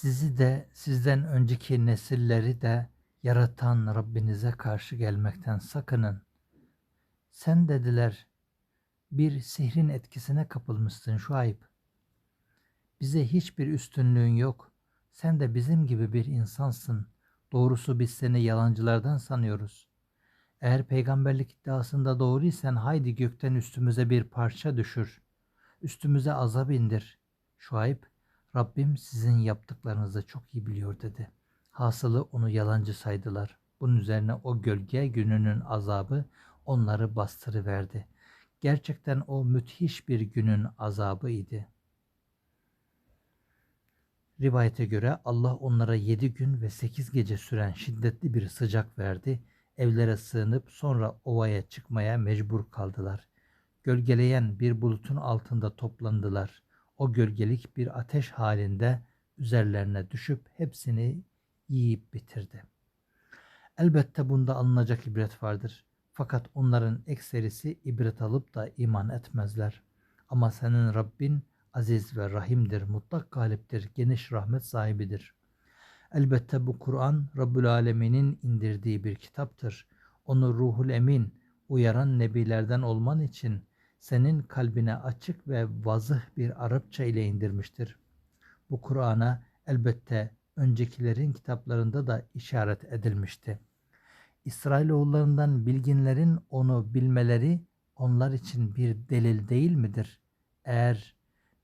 Sizi de sizden önceki nesilleri de yaratan Rabbinize karşı gelmekten sakının. Sen dediler bir sihrin etkisine kapılmışsın Şuayb. Bize hiçbir üstünlüğün yok. Sen de bizim gibi bir insansın. Doğrusu biz seni yalancılardan sanıyoruz. Eğer peygamberlik iddiasında doğruysan haydi gökten üstümüze bir parça düşür. Üstümüze azap indir. Şuayb, Rabbim sizin yaptıklarınızı çok iyi biliyor dedi. Hasılı onu yalancı saydılar. Bunun üzerine o gölge gününün azabı onları bastırıverdi. Gerçekten o müthiş bir günün azabı idi. Rivayete göre Allah onlara yedi gün ve sekiz gece süren şiddetli bir sıcak verdi. Evlere sığınıp sonra ovaya çıkmaya mecbur kaldılar. Gölgeleyen bir bulutun altında toplandılar. O gölgelik bir ateş halinde üzerlerine düşüp hepsini yiyip bitirdi. Elbette bunda alınacak ibret vardır. Fakat onların ekserisi ibret alıp da iman etmezler. Ama senin Rabbin aziz ve rahimdir, mutlak galiptir, geniş rahmet sahibidir. Elbette bu Kur'an Rabbül Alemin'in indirdiği bir kitaptır. Onu ruhul emin, uyaran nebilerden olman için senin kalbine açık ve vazıh bir Arapça ile indirmiştir. Bu Kur'an'a elbette öncekilerin kitaplarında da işaret edilmişti. İsrailoğullarından bilginlerin onu bilmeleri onlar için bir delil değil midir? Eğer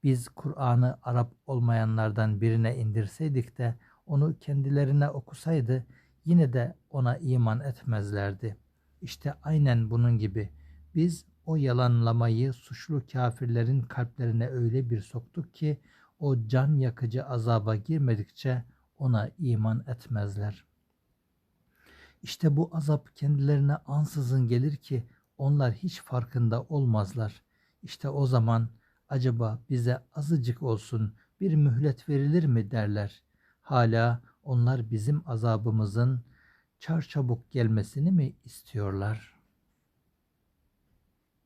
biz Kur'an'ı Arap olmayanlardan birine indirseydik de onu kendilerine okusaydı yine de ona iman etmezlerdi. İşte aynen bunun gibi biz o yalanlamayı suçlu kafirlerin kalplerine öyle bir soktuk ki o can yakıcı azaba girmedikçe ona iman etmezler. İşte bu azap kendilerine ansızın gelir ki onlar hiç farkında olmazlar. İşte o zaman acaba bize azıcık olsun bir mühlet verilir mi derler. Hala onlar bizim azabımızın çarçabuk gelmesini mi istiyorlar?''